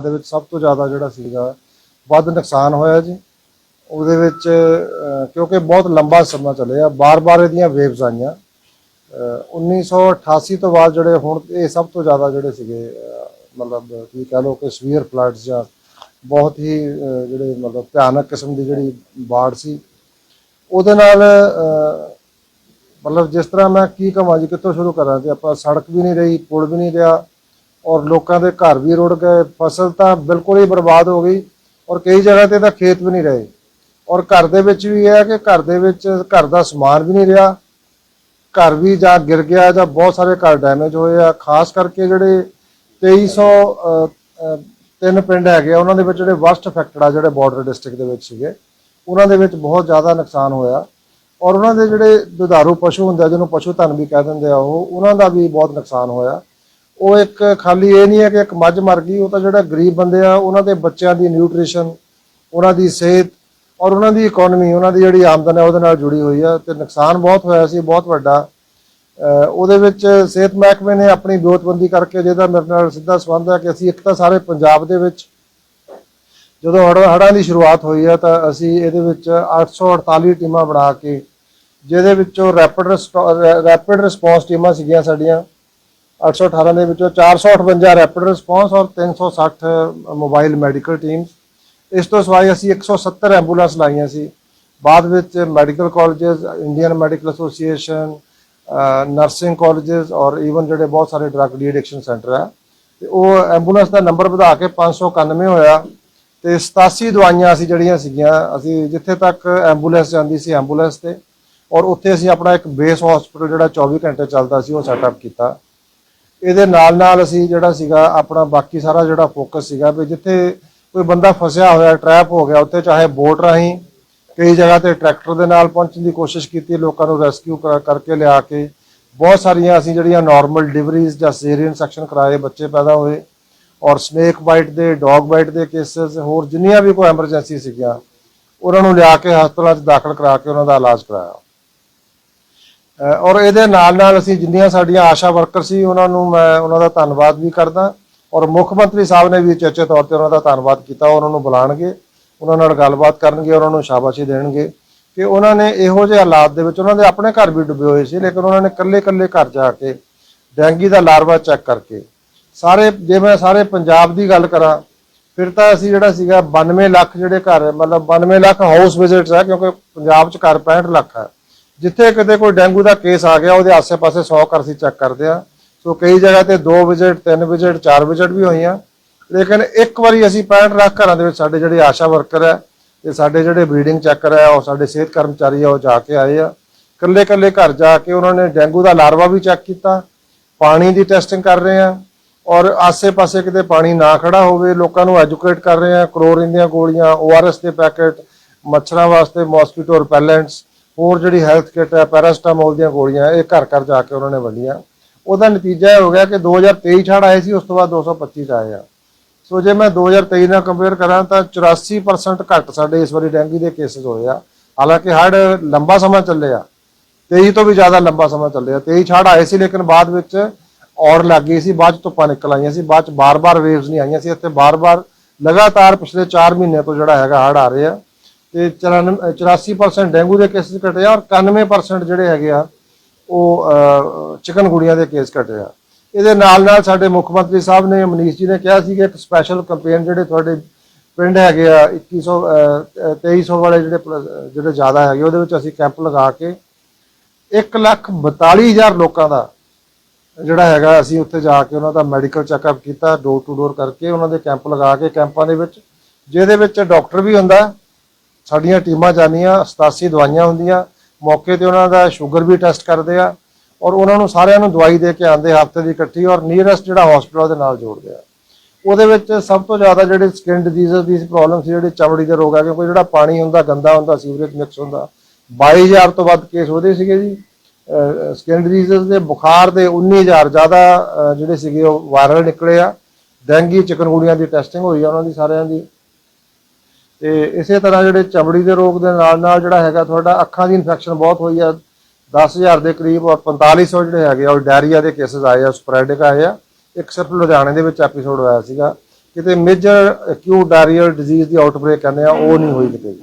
ਦੇ ਵਿੱਚ ਸਭ ਤੋਂ ਜ਼ਿਆਦਾ ਜਿਹੜਾ ਸੀਗਾ ਵੱਧ ਨੁਕਸਾਨ ਹੋਇਆ ਜੀ। ਉਹਦੇ ਵਿੱਚ ਕਿਉਂਕਿ ਬਹੁਤ ਲੰਬਾ ਸਮਾਂ ਚੱਲਿਆ ਬਾਰ-ਬਾਰ ਇਹਦੀਆਂ ਵੇਵਸ ਆਈਆਂ। ਅਹ, 1988 ਤੋਂ ਬਾਅਦ ਜਿਹੜੇ ਹੁਣ ਇਹ ਸਭ ਤੋਂ ਜ਼ਿਆਦਾ ਜਿਹੜੇ ਸੀਗੇ ਮਤਲਬ ਕੀ ਕਹ ਲਓ ਕਿ ਸਵੀਅਰ ਫਲੱਡਸ ਜਾਂ ਬਹੁਤ ਹੀ ਜਿਹੜੇ ਮਤਲਬ ਭਿਆਨਕ ਕਿਸਮ ਦੀ ਜਿਹੜੀ ਬਾੜ ਸੀ। ਉਹਦੇ ਨਾਲ ਮਤਲਬ ਜਿਸ ਤਰ੍ਹਾਂ ਮੈਂ ਕੀ ਕਹਾਂ ਜੀ ਕਿੱਥੋਂ ਸ਼ੁਰੂ ਕਰਾਂ ਤੇ ਆਪਾਂ ਸੜਕ ਵੀ ਨਹੀਂ ਰਹੀ ਪੁਲ ਵੀ ਨਹੀਂ ਰਿਹਾ। ਔਰ ਲੋਕਾਂ ਦੇ ਘਰ ਵੀ ਰੁੜ ਗਏ ਫਸਲ ਤਾਂ ਬਿਲਕੁਲ ਹੀ ਬਰਬਾਦ ਹੋ ਗਈ ਔਰ ਕਈ ਜਗ੍ਹਾ ਤੇ ਤਾਂ ਖੇਤ ਵੀ ਨਹੀਂ ਰਹੇ। ਔਰ ਘਰ ਦੇ ਵਿੱਚ ਵੀ ਇਹ ਹੈ ਕਿ ਘਰ ਦੇ ਵਿੱਚ ਘਰ ਦਾ ਸਮਾਨ ਵੀ ਨਹੀਂ ਰਿਹਾ। ਘਰ ਵੀ ਜਾਂ ਗਿਰ ਗਿਆ ਜਾਂ ਬਹੁਤ ਸਾਰੇ ਘਰ ਡੈਮੇਜ ਹੋਏ ਆ ਖਾਸ ਕਰਕੇ ਜਿਹੜੇ 2300 ਅਹ, ਤਿੰਨ ਪਿੰਡ ਹੈਗੇ ਆ ਉਹਨਾਂ ਦੇ ਵਿੱਚ ਜਿਹੜੇ ਵਰਸਟ ਅਫੈਕਟਡ ਆ ਜਿਹੜੇ ਬਾਰਡਰ ਡਿਸਟ੍ਰਿਕਟ ਦੇ ਵਿੱਚ ਸੀਗੇ ਉਹਨਾਂ ਦੇ ਵਿੱਚ ਬਹੁਤ ਜ਼ਿਆਦਾ ਨੁਕਸਾਨ ਹੋਇਆ। ਔਰ ਉਹਨਾਂ ਦੇ ਜਿਹੜੇ ਦੁਧਾਰੂ ਪਸ਼ੂ ਹੁੰਦੇ ਆ ਜਿਹਨੂੰ ਪਸ਼ੂ ਧਨ ਵੀ ਕਹਿ ਦਿੰਦੇ ਆ ਉਹ ਉਹਨਾਂ ਦਾ ਵੀ ਬਹੁਤ ਨੁਕਸਾਨ ਹੋਇਆ। ਉਹ ਇੱਕ ਖਾਲੀ ਇਹ ਨਹੀਂ ਹੈ ਕਿ ਇੱਕ ਮੱਝ ਮਰ ਗਈ, ਉਹ ਤਾਂ ਜਿਹੜਾ ਗਰੀਬ ਬੰਦੇ ਆ, ਉਹਨਾਂ ਦੇ ਬੱਚਿਆਂ ਦੀ ਨਿਊਟ੍ਰੀਸ਼ਨ ਉਹਨਾਂ ਦੀ ਸਿਹਤ ਔਰ ਉਹਨਾਂ ਦੀ ਇਕਨੋਮੀ ਉਹਨਾਂ ਦੀ ਜਿਹੜੀ ਆਮਦਨ ਹੈ ਉਹਦੇ ਨਾਲ ਜੁੜੀ ਹੋਈ ਆ ਤੇ ਨੁਕਸਾਨ ਬਹੁਤ ਹੋਇਆ ਸੀ, ਬਹੁਤ ਵੱਡਾ। ਉਹਦੇ ਵਿੱਚ ਸਿਹਤ ਮਹਿਕਮੇ ਨੇ ਆਪਣੀ ਵਿਉਂਤਬੰਦੀ ਕਰਕੇ ਜਿਹਦਾ ਮੇਰੇ ਨਾਲ ਸਿੱਧਾ ਸੰਬੰਧ ਹੈ ਕਿ ਅਸੀਂ ਇੱਕ ਤਾਂ ਸਾਰੇ ਪੰਜਾਬ ਦੇ ਵਿੱਚ ਜਦੋਂ ਹੜ੍ਹ ਹੜ੍ਹਾਂ ਦੀ ਸ਼ੁਰੂਆਤ ਹੋਈ ਆ ਤਾਂ ਅਸੀਂ ਇਹਦੇ ਵਿੱਚ 848 ਟੀਮਾਂ ਬਣਾ ਕੇ ਜਿਹਦੇ ਵਿੱਚੋਂ ਰੈਪਿਡ ਰੈਪਿਡ ਰਿਸਪੌਂਸ ਟੀਮਾਂ ਸੀਗੀਆਂ ਸਾਡੀਆਂ। 818 ਦੇ ਵਿੱਚੋਂ 458 ਰੈਪਿਡ ਰਿਸਪੌਂਸ ਔਰ 360 ਮੋਬਾਈਲ ਮੈਡੀਕਲ ਟੀਮਸ ਇਸ ਤੋਂ ਸਿਵਾਏ ਅਸੀਂ 170 ਐਂਬੂਲੈਂਸ ਲਾਈਆਂ ਸੀ। ਬਾਅਦ ਵਿੱਚ medical colleges Indian medical association nursing colleges ਔਰ ਈਵਨ ਜਿਹੜੇ ਬਹੁਤ ਸਾਰੇ ਡਰੱਗ ਡੀ ਐਡਿਕਸ਼ਨ ਸੈਂਟਰ ਆ। ਤੇ ਉਹ ਐਂਬੂਲੈਂਸ ਦਾ ਨੰਬਰ ਵਧਾ ਕੇ 591 ਹੋਇਆ ਤੇ 87 ਦਵਾਈਆਂ ਅਸੀਂ ਜਿਹੜੀਆਂ ਸੀਗੀਆਂ, ਅਸੀਂ ਜਿੱਥੇ ਤੱਕ ਐਂਬੂਲੈਂਸ ਜਾਂਦੀ ਸੀ ਐਂਬੂਲੈਂਸ ਤੇ। ਔਰ ਉੱਥੇ ਅਸੀਂ ਆਪਣਾ ਇੱਕ ਬੇਸ ਹਸਪੀਟਲ ਜਿਹੜਾ 24 ਘੰਟੇ ਚੱਲਦਾ ਸੀ, ਉਹ ਸੈਟਅਪ ਕੀਤਾ। ਇਹਦੇ ਨਾਲ ਨਾਲ ਅਸੀਂ ਜਿਹੜਾ ਸੀਗਾ ਆਪਣਾ ਬਾਕੀ ਸਾਰਾ ਜਿਹੜਾ ਫੋਕਸ ਸੀਗਾ ਵੀ ਜਿੱਥੇ ਕੋਈ ਬੰਦਾ ਫਸਿਆ ਹੋਇਆ ਟਰੈਪ ਹੋ ਗਿਆ, ਉੱਥੇ ਚਾਹੇ ਬੋਟ ਰਾਹੀਂ ਕਈ ਜਗ੍ਹਾ ਤੇ ਟਰੈਕਟਰ ਦੇ ਨਾਲ ਪਹੁੰਚਣ ਦੀ ਕੋਸ਼ਿਸ਼ ਕੀਤੀ, ਲੋਕਾਂ ਨੂੰ ਰੈਸਕਿਊ ਕਰਕੇ ਲਿਆ ਕੇ ਬਹੁਤ ਸਾਰੀਆਂ ਅਸੀਂ ਜਿਹੜੀਆਂ ਨਾਰਮਲ ਡਿਲੀਵਰੀਜ਼ ਜਾਂ ਸੀਰੀਅਨ ਸੈਕਸ਼ਨ ਕਰਾਏ, ਬੱਚੇ ਪੈਦਾ ਹੋਏ ਔਰ ਸਨੇਕ ਬਾਈਟ ਦੇ ਡੌਗ ਬਾਈਟ ਦੇ ਕੇਸਸ ਹੋਰ ਜਿੰਨੀਆਂ ਵੀ ਕੋਈ ਐਮਰਜੈਂਸੀ ਸੀਗੀਆਂ, ਉਹਨਾਂ ਨੂੰ ਲਿਆ ਕੇ ਹਸਪਤਾਲਾਂ 'ਚ ਦਾਖਲ ਕਰਾ ਕੇ ਉਹਨਾਂ ਦਾ ਇਲਾਜ ਕਰਾਇਆ। ਔਰ ਇਹਦੇ ਨਾਲ ਨਾਲ ਅਸੀਂ ਜਿੰਨੀਆਂ ਸਾਡੀਆਂ ਆਸ਼ਾ ਵਰਕਰ ਸੀ, ਉਹਨਾਂ ਨੂੰ ਮੈਂ ਉਹਨਾਂ ਦਾ ਧੰਨਵਾਦ ਵੀ ਕਰਦਾ। ਔਰ ਮੁੱਖ ਮੰਤਰੀ ਸਾਹਿਬ ਨੇ ਵੀ ਚੇਚੇ ਤੌਰ ਤੇ ਉਹਨਾਂ ਦਾ ਧੰਨਵਾਦ ਕੀਤਾ ਉਹਨਾਂ ਨੂੰ ਬੁਲਾਣਗੇ, ਉਹਨਾਂ ਨਾਲ ਗੱਲਬਾਤ ਕਰਨਗੇ, ਉਹਨਾਂ ਨੂੰ ਸ਼ਾਬਾਸ਼ੀ ਦੇਣਗੇ। ਕਿ ਉਹਨਾਂ ਨੇ ਇਹੋ ਜਿਹੇ ਹਾਲਾਤ ਦੇ ਵਿੱਚ ਉਹਨਾਂ ਦੇ ਆਪਣੇ ਘਰ ਵੀ ਡੁੱਬੇ ਹੋਏ ਸੀ, ਲੇਕਿਨ ਉਹਨਾਂ ਨੇ ਇਕੱਲੇ-ਇਕੱਲੇ ਘਰ ਜਾ ਕੇ ਡੈਂਗੀ ਦਾ ਲਾਰਵਾ ਚੈੱਕ ਕਰਕੇ ਸਾਰੇ, ਜੇ ਮੈਂ ਸਾਰੇ ਪੰਜਾਬ ਦੀ ਗੱਲ ਕਰਾਂ, ਫਿਰ ਤਾਂ ਅਸੀਂ ਜਿਹੜਾ ਸੀਗਾ 92 ਲੱਖ ਜਿਹੜੇ ਘਰ, ਮਤਲਬ 92 ਲੱਖ ਹਾਊਸ ਵਿਜ਼ਿਟਸ ਹੈ ਕਿਉਂਕਿ ਪੰਜਾਬ 'ਚ ਘਰ 65 ਲੱਖ ਹੈ ਜਿੱਥੇ ਕਿਤੇ ਕੋਈ ਡੈਂਗੂ ਦਾ ਕੇਸ ਆ ਗਿਆ, ਉਹਦੇ ਆਸ-ਪਾਸੇ 100 ਘਰ ਅਸੀਂ ਚੈੱਕ ਕਰਦੇ ਆ। ਸੋ ਕਈ ਜਗ੍ਹਾ ਤੇ 2 ਵਿਜ਼ਿਟ 3 ਵਿਜ਼ਿਟ 4 ਵਿਜ਼ਿਟ ਵੀ ਹੋਈਆਂ। ਲੇਕਿਨ ਇੱਕ ਵਾਰੀ ਅਸੀਂ 65 ਲੱਖ ਘਰਾਂ ਦੇ ਵਿੱਚ ਸਾਡੇ ਜਿਹੜੇ ਆਸ਼ਾ ਵਰਕਰ ਹੈ, ਤੇ ਸਾਡੇ ਜਿਹੜੇ ਬਰੀਡਿੰਗ ਚੈੱਕਰ ਹੈ, ਉਹ ਸਾਡੇ ਸਿਹਤ ਕਰਮਚਾਰੀ ਆ, ਉਹ ਜਾ ਕੇ ਆਏ ਆ। ਕੱਲੇ ਕੱਲੇ ਘਰ ਜਾ ਕੇ ਉਹਨਾਂ ਨੇ ਡੈਂਗੂ ਦਾ ਲਾਰਵਾ ਵੀ ਚੈੱਕ ਕੀਤਾ। ਪਾਣੀ ਦੀ ਟੈਸਟਿੰਗ ਕਰ ਰਹੇ ਆ ਔਰ ਆਸੇ-ਪਾਸੇ ਕਿਤੇ ਪਾਣੀ ਨਾ ਖੜਾ ਹੋਵੇ, ਲੋਕਾਂ ਨੂੰ ਐਜੂਕੇਟ ਕਰ ਰਹੇ ਆ ਕਲੋਰੀਨ ਦੀਆਂ ਗੋਲੀਆਂ ORS ਦੇ ਪੈਕੇਟ, ਮੱਛਰਾਂ ਵਾਸਤੇ ਮੋਸਕੀਟੋ ਰਿਪੈਲੈਂਟਸ ਹੋਰ ਜਿਹੜੀ ਹੈਲਥ ਕਿਟ ਹੈ ਪੈਰਾਸਟਾਮੋਲ ਦੀਆਂ ਗੋਲੀਆਂ, ਇਹ ਘਰ ਘਰ ਜਾ ਕੇ ਉਹਨਾਂ ਨੇ ਵੰਡੀਆਂ। ਉਹਦਾ ਨਤੀਜਾ ਇਹ ਹੋ ਗਿਆ ਕਿ 2023 ਛੜ ਆਏ ਸੀ, ਉਸ ਤੋਂ ਬਾਅਦ 225 ਚ ਆਏ ਆ। ਸੋ ਜੇ ਮੈਂ 2023 ਨਾਲ ਕੰਪੇਅਰ ਕਰਾਂ ਤਾਂ 84% ਘੱਟ ਸਾਡੇ ਇਸ ਵਾਰੀ ਡੈਂਗੂ ਦੇ ਕੇਸਿਸ ਹੋਏ ਆ। ਹਾਲਾਂਕਿ ਹੜ ਲੰਬਾ ਸਮਾਂ ਚੱਲਿਆ 23 ਤੋਂ ਵੀ ਜ਼ਿਆਦਾ ਲੰਬਾ ਸਮਾਂ ਚੱਲਿਆ 23 ਛੜ ਆਏ ਸੀ, ਲੇਕਿਨ ਬਾਅਦ ਵਿੱਚ ਔੜ ਲੱਗ ਗਈ ਸੀ, ਬਾਅਦ ਚ ਧੁੱਪਾਂ ਨਿਕਲ ਆਈਆਂ ਸੀ, ਬਾਅਦ ਚ ਬਾਰ-ਬਾਰ ਵੇਵਸ ਨਹੀਂ ਆਈਆਂ ਸੀ। ਇੱਥੇ ਬਾਰ-ਬਾਰ ਲਗਾਤਾਰ ਪਿਛਲੇ 4 ਮਹੀਨੇ ਤੋਂ ਜਿਹੜਾ ਹੈਗਾ ਹੜ ਆ ਰਹੇ। ਆ ਤੇ 94 84% ਡੇਂਗੂ ਦੇ ਕੇਸਿਸ ਘਟੇ ਆ ਔਰ 91% ਜਿਹੜੇ ਹੈਗੇ ਆ ਉਹ ਚਿਕਨਗੁੜੀਆਂ ਦੇ ਕੇਸ ਘਟੇ ਆ। ਇਹਦੇ ਨਾਲ ਨਾਲ ਸਾਡੇ ਮੁੱਖ ਮੰਤਰੀ ਸਾਹਿਬ ਨੇ ਮਨੀਸ਼ ਜੀ ਨੇ ਕਿਹਾ ਸੀ ਕਿ ਇੱਕ ਸਪੈਸ਼ਲ ਕੈਂਪੇਨ ਜਿਹੜੇ ਤੁਹਾਡੇ ਪਿੰਡ ਹੈਗੇ ਆ 2100 ਅਹ, 2300 ਵਾਲੇ ਜਿਹੜੇ ਪਲ- ਜਿਹੜੇ ਜ਼ਿਆਦਾ ਹੈਗੇ ਉਹਦੇ ਵਿੱਚ ਅਸੀਂ ਕੈਂਪ ਲਗਾ ਕੇ 142000 ਲੋਕਾਂ ਦਾ ਜਿਹੜਾ ਹੈਗਾ ਅਸੀਂ ਉੱਥੇ ਜਾ ਕੇ ਉਹਨਾਂ ਦਾ ਮੈਡੀਕਲ ਚੈੱਕਅਪ ਕੀਤਾ ਡੋਰ ਟੂ ਡੋਰ ਕਰਕੇ ਉਹਨਾਂ ਦੇ ਕੈਂਪ ਲਗਾ ਕੇ ਕੈਂਪਾਂ ਦੇ ਵਿੱਚ ਜਿਹਦੇ ਵਿੱਚ ਡਾਕਟਰ ਵੀ ਹੁੰਦਾ ਸਾਡੀਆਂ ਟੀਮਾਂ ਜਾਂਦੀਆਂ 87 ਦਵਾਈਆਂ ਹੁੰਦੀਆਂ, ਮੌਕੇ ਤੇ ਉਹਨਾਂ ਦਾ ਸ਼ੂਗਰ ਵੀ ਟੈਸਟ ਕਰਦੇ ਆ ਔਰ ਉਹਨਾਂ ਨੂੰ ਸਾਰਿਆਂ ਨੂੰ ਦਵਾਈ ਦੇ ਕੇ ਆਂਦੇ ਹਫ਼ਤੇ ਦੀ ਇਕੱਠੀ ਔਰ ਨੀਅਰੈਸਟ ਜਿਹੜਾ ਹਸਪੀਟਲ ਦੇ ਨਾਲ ਜੋੜਦੇ ਆ। ਉਹਦੇ ਵਿੱਚ ਸਭ ਤੋਂ ਜ਼ਿਆਦਾ ਜਿਹੜੇ ਸਕਿਨ ਡਿਜ਼ੀਜ਼ ਦੀ ਪ੍ਰੋਬਲਮ ਸੀ, ਜਿਹੜੀ ਚਮੜੀ ਦੇ ਰੋਗ ਆ ਕਿਉਂਕਿ ਜਿਹੜਾ ਪਾਣੀ ਹੁੰਦਾ, ਗੰਦਾ ਹੁੰਦਾ ਸੀਵਰੇਜ ਮਿਕਸ ਹੁੰਦਾ 22000 ਤੋਂ ਵੱਧ ਕੇਸ ਉਹਦੇ ਸੀਗੇ ਜੀ। ਸਕਿਨ ਡਿਜ਼ੀਜ਼ ਦੇ, ਬੁਖਾਰ ਦੇ 19000 ਜ਼ਿਆਦਾ ਜਿਹੜੇ ਸੀਗੇ ਉਹ ਵਾਇਰਲ ਨਿਕਲੇ ਆ। ਡੈਂਗੀ ਚਿਕਨਗੁਨੀਆ ਦੀ ਟੈਸਟਿੰਗ ਹੋਈ ਆ ਉਹਨਾਂ ਦੀ ਸਾਰਿਆਂ ਦੀ। ਤੇ ਇਸੇ ਤਰ੍ਹਾਂ ਜਿਹੜੇ ਚਮੜੀ ਦੇ ਰੋਗ ਦੇ ਨਾਲ ਨਾਲ ਜਿਹੜਾ ਹੈਗਾ ਤੁਹਾਡਾ ਅੱਖਾਂ ਦੀ ਇਨਫੈਕਸ਼ਨ ਬਹੁਤ ਹੋਈ ਆ। 10000 ਦੇ ਕਰੀਬ ਔਰ 4500 ਜਿਹੜੇ ਹੈਗੇ ਆ, ਉਹ ਡਾਇਰੀਆ ਦੇ ਕੇਸਸ ਆਏ ਆ ਸਪੋਰੈਡਿਕ ਆਏ ਆ। ਇੱਕ ਸਿਰਫ ਲੁਧਿਆਣੇ ਦੇ ਵਿੱਚ ਐਪੀਸੋਡ ਹੋਇਆ ਸੀਗਾ। ਕਿਤੇ ਮੇਜਰ ਅਕਿਊਟ ਡਾਇਰੀਅਲ ਡਿਜ਼ੀਜ਼ ਦੀ ਆਊਟਬ੍ਰੇਕ ਕਹਿੰਦੇ ਆ, ਉਹ ਨਹੀਂ ਹੋਈ ਕਿਤੇ ਵੀ।